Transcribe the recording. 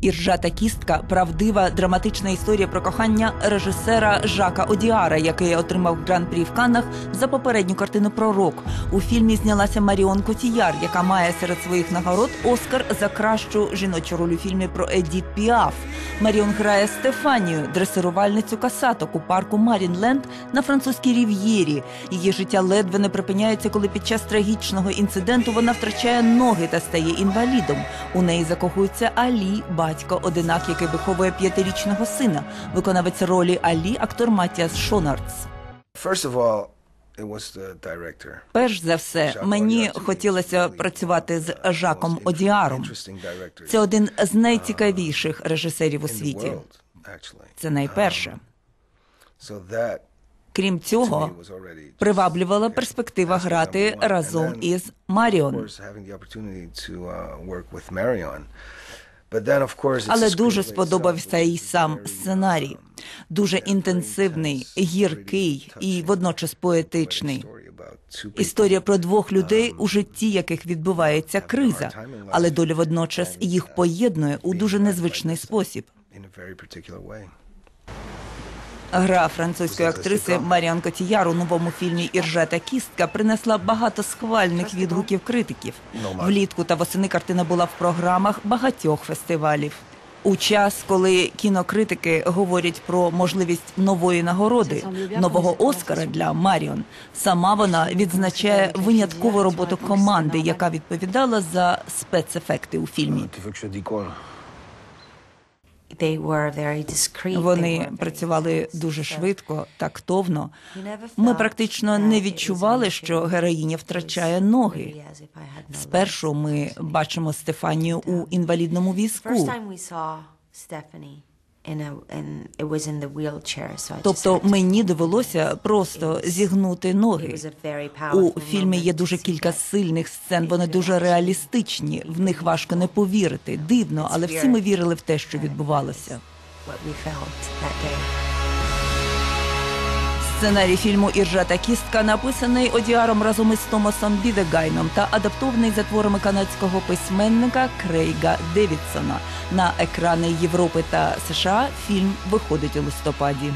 Іржа та кістка правдива драматична історія про кохання режисера Жака Одіара, який отримав гран-прі в Каннах за попередню картину Пророк. У фільмі знялася Маріон Котіяр, яка має серед своїх нагород Оскар за кращу жіночу роль у фільмі про Едіт Піаф. Маріон грає Стефанію, дресирувальницю касаток у парку Марінленд на французькій рів'єрі. Її життя ледве не припиняється, коли під час трагічного інциденту вона втрачає ноги та стає інвалідом. У неї закохується Алі, батько, одинак, який виховує п'ятирічного сина. Виконавець ролі Алі, актор Матіас Шонардс. First of all. Перш за все, мені хотілося працювати з Жаком Одіаром. Це один з найцікавіших режисерів у світі. Це найперше. Крім цього, приваблювала перспектива грати разом із Маріон. Але дуже сподобався і сам сценарій. Дуже інтенсивний, гіркий і водночас поетичний. Історія про двох людей, у житті яких відбувається криза, але доля водночас їх поєднує у дуже незвичний спосіб. Гра французької актриси Маріан Котіяр у новому фільмі Іржа та кістка принесла багато схвальних відгуків критиків. Влітку та восени картина була в програмах багатьох фестивалів. У час, коли кінокритики говорять про можливість нової нагороди, нового Оскара для Маріон, сама вона відзначає виняткову роботу команди, яка відповідала за спецефекти у фільмі. Вони працювали дуже швидко, тактовно. Ми практично не відчували, що героїня втрачає ноги. Спершу ми бачимо Стефанію у інвалідному візку. Тобто мені довелося просто зігнути ноги. У фільмі є дуже кілька сильних сцен. Вони дуже реалістичні. В них важко не повірити. Дивно, але всі ми вірили в те, що відбувалося. Сценарій фільму Іржа та кістка написаний Одіаром разом із Томасом Бідегайном та адаптований за творами канадського письменника Крейга Девідсона. На екрани Європи та США фільм виходить у листопаді.